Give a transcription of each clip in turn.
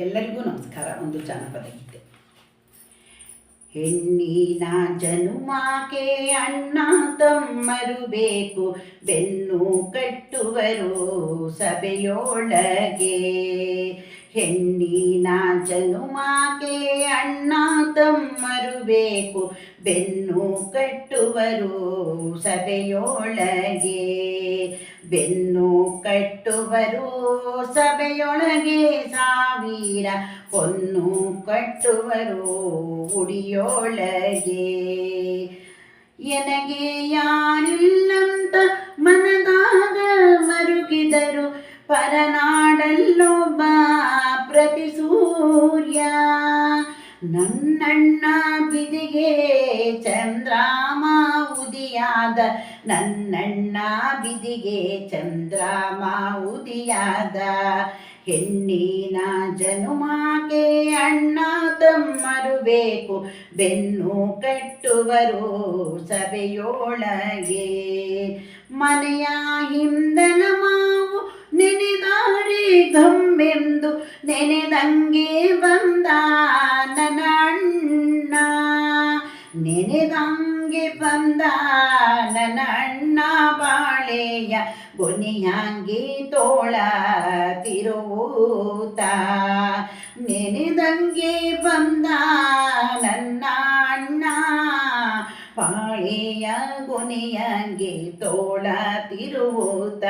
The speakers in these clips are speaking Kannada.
ಎಲ್ಲರಿಗೂ ನಮಸ್ಕಾರ ಒಂದು ಜಾನಪದ ಗೀತೆ. ಹೆಣ್ಣಿನ ಜನುಮಾಕೆ ಅಣ್ಣ ತಮ್ಮರು ಬೇಕು ಬೆನ್ನು ಕಟ್ಟುವರು ಸಭೆಯೊಳಗೆ. ಹೆಣ್ಣಿನ ಜನುಮಾಕೆ ಅಣ್ಣ ತಮ್ಮರು ಬೇಕು ಬೆನ್ನು ಕಟ್ಟುವರು ಸಭೆಯೊಳಗೆ ಬೆನ್ನು ಕಟ್ಟುವರು ಸಭೆಯೊಳಗೆ ಸಾವಿರ ಹೊನ್ನು ಕಟ್ಟುವರು ಉಡಿಯೊಳಗೆ ಎನಗೆ ಯಾರಿಲ್ಲಂತ ಪರನಾಡಲ್ಲೊಬ್ಬ ಪ್ರತಿ ಸೂರ್ಯ. ನನ್ನಣ್ಣ ಬಿದಿಗೆ ಚಂದ್ರಾಮ ಉದಿಯಾದ. ನನ್ನಣ್ಣ ಬಿದಿಗೆ ಚಂದ್ರಾಮ ಉದಿಯಾದ. ಹೆಣ್ಣಿನ ಜನುಮಾಕೆ ಅಣ್ಣ ತಮ್ಮರು ಬೇಕು ಬೆನ್ನು ಕಟ್ಟುವರು ಸಭೆಯೊಳಗೆ. ಮನೆಯ ಹಿಂದನ ಗಮ್ಮೆಂದು ನೆನೆದಂಗೆ ಬಂದ ನನ್ನ ಅಣ್ಣ ನೆನೆದಂಗೆ ಬಂದ ನನ್ನ ಅಣ್ಣ ಬಾಳೆಯ ಗೊನೆಯಾಂಗೆ ತೋಳ ತಿರುವುತ. ನೆನೆದಂಗೆ ಬಂದ ಗೊನೆಯಂಗೆ ತೋಳ ತಿರುವುತ.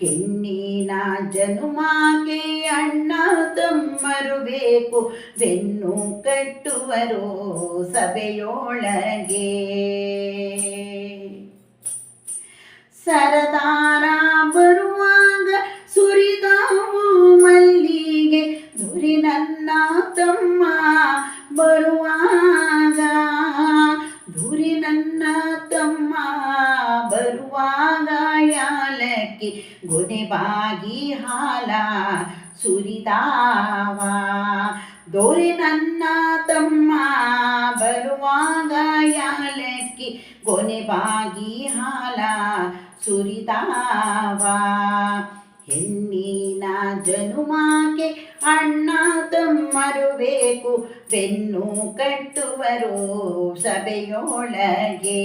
ಹೆಣ್ಣಿನ ಜನುಮಾಗೆ ಅಣ್ಣ ತಮ್ಮರು ಬೇಕು ಬೆನ್ನು ಕಟ್ಟುವರು ಸಭೆಯೊಳಗೆ. ಸರದಾರ ಬರುವಾಗ ಸುರಿದಾವು ಮಲ್ಲಿಗೆ. ದುರಿ ನನ್ನ ತಮ್ಮ ಬರುವಾಗ ಬರುವಾಗ ಯಾಲಕ್ಕಿ ಗೊನೆಬಾಗಿ ಹಾಲ ಸುರಿದಾವ ದೋರಿ ನನ್ನ ತಮ್ಮ ಬರುವಾಗ ಯಾಲಕ್ಕಿ ಗೊನೆಬಾಗಿ ಹಾಲ ಸುರಿದಾವ ಹೆಣ್ಣಿನ ಜನುಮಾಕೆ ಅಣ್ಣ ತಮ್ಮರು ಬೇಕು ಬೆನ್ನು ಕಟ್ಟುವರು ಸಭೆಯೊಳಗೆ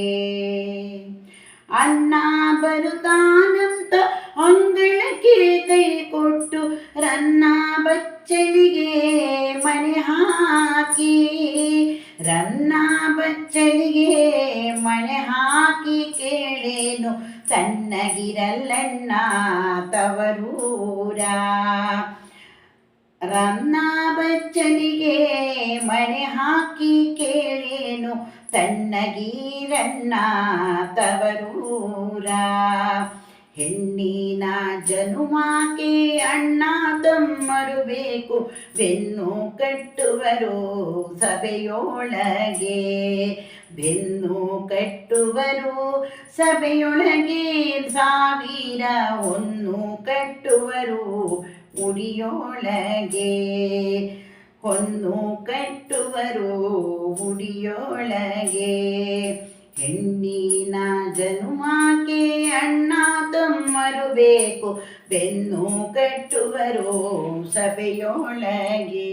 ಅಣ್ಣ ಬರುತ್ತಾನಂತ ಅಂಗಳಕ್ಕೆ ಕೈ ಕೊಟ್ಟು ರನ್ನ ಬಚ್ಚಲಿಗೆ ಮಣೆ ಹಾಕಿ, ರನ್ನ ಬಚ್ಚಲಿಗೆ ಮಣೆ ಹಾಕಿ ಕೇಳೇನು ಸಣ್ಣಗಿರಲ್ಲಣ್ಣ ತವರೂರ. ರನ್ನ ಬಚ್ಚಲಿಗೆ ಮಣೆ ಹಾಕಿ ಕೇಳೇನು ತಣ್ಣಗೀರಣ್ಣ ತವರೂರ ಹೆಣ್ಣಿನ ಜನುಮಾಕೆ ಅಣ್ಣ ತಮ್ಮರು ಬೇಕು ಬೆನ್ನು ಕಟ್ಟುವರು ಸಭೆಯೊಳಗೆ. ಬೆನ್ನು ಕಟ್ಟುವರು ಸಭೆಯೊಳಗೆ, ಸಾವಿರ ಒನ್ನು ಕಟ್ಟುವರು ಉಡಿಯೊಳಗೆ ಹೊನ್ನು ಕಟ್ಟುವರು ಉಡಿಯೊಳಗೆ ಹೆಣ್ಣಿನ ಜನುಮಾಕೆ ಅಣ್ಣ ತಮ್ಮರು ಬೇಕು ಬೆನ್ನು ಕಟ್ಟುವರು ಸಭೆಯೊಳಗೆ